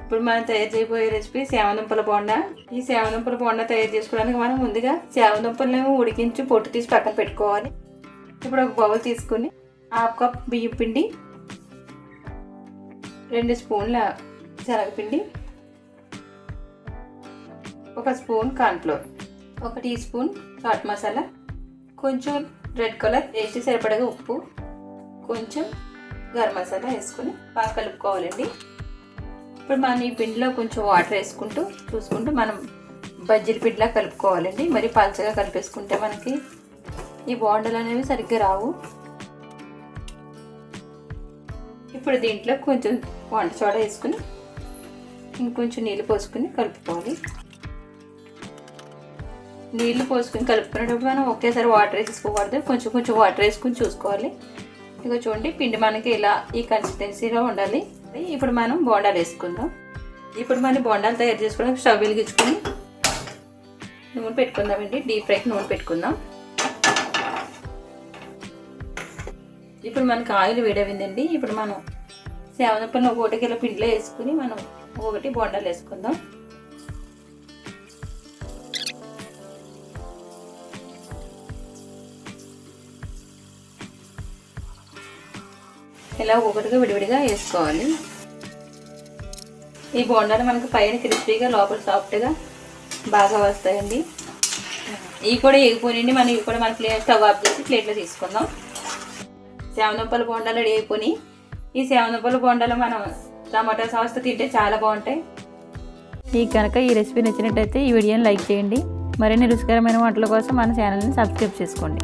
ఇప్పుడు మనం తయారు చేయబోయే రెసిపీ సేవదుంపల బోండా. ఈ సేవదుంపల బోండా తయారు చేసుకోవడానికి మనం ముందుగా సేవదుంపలను ఉడికించి పొట్టు తీసి పక్కన పెట్టుకోవాలి. ఇప్పుడు ఒక బౌల్ తీసుకుని హాఫ్ కప్ బియ్యం పిండి రెండు స్పూన్ల శనగపిండి ఒక స్పూన్ కార్న్ఫ్లోర్ ఒక టీ స్పూన్ చాట్ మసాలా కొంచెం రెడ్ కలర్ టేస్ట్ సరిపడగా ఉప్పు కొంచెం గరం మసాలా వేసుకొని బాగా కలుపుకోవాలండి. ఇప్పుడు మనం ఈ పిండిలో కొంచెం వాటర్ వేసుకుంటూ చూసుకుంటూ మనం బజ్జీల పిండిలా కలుపుకోవాలండి. మరి పలచగా కలిపేసుకుంటే మనకి ఈ బోండలు అనేవి సరిగ్గా రావు. ఇప్పుడు దీంట్లో కొంచెం వంట సోడా వేసుకుని ఇంకొంచెం నీళ్ళు పోసుకుని కలుపుకోవాలి. నీళ్ళు పోసుకుని కలుపుకునేటప్పుడు మనం ఒకేసారి వాటర్ వేసుకోకూడదు కొంచెం కొంచెం వాటర్ వేసుకుని చూసుకోవాలి. ఇక చూడండి పిండి మనకి ఇలా ఈ కన్సిస్టెన్సీలో ఉండాలి. ఇప్పుడు మనం బోండాలు వేసుకుందాం. ఇప్పుడు మనం బోండాలు తయారు చేసుకోవడానికి స్టవ్ వెలిగించుకొని నూనె పెట్టుకుందామండి. డీప్ ఫ్రైకి నూనె పెట్టుకుందాం. ఇప్పుడు మనకు ఆయిల్ వేడవిందండి ఇప్పుడు మనం సేవనప్పని ఒకటి కిలో పిండిలో వేసుకుని మనం ఒకటి బోండాలు వేసుకుందాం. ఇలా ఒకటిగా విడివిడిగా వేసుకోవాలి. ఈ బోండాలు మనకు పైన క్రిస్పీగా లోపల సాఫ్ట్గా బాగా వస్తాయండి. ఇవి కూడా ఎగిపోయినండి మనం ఇవి కూడా మన ప్లేట్ స్టవ్ ఆఫ్ చేసి ప్లేట్లో తీసుకుందాం. సేవనప్పల బోండాలు రెడీ అయిపోయి ఈ సేవనప్పల బోండాలు మనం టమాటా సాస్తో తింటే చాలా బాగుంటాయి. మీకు కనుక ఈ రెసిపీ నచ్చినట్టయితే ఈ వీడియోని లైక్ చేయండి. మరిన్ని రుచికరమైన వంటల కోసం మన ఛానల్ని సబ్స్క్రైబ్ చేసుకోండి.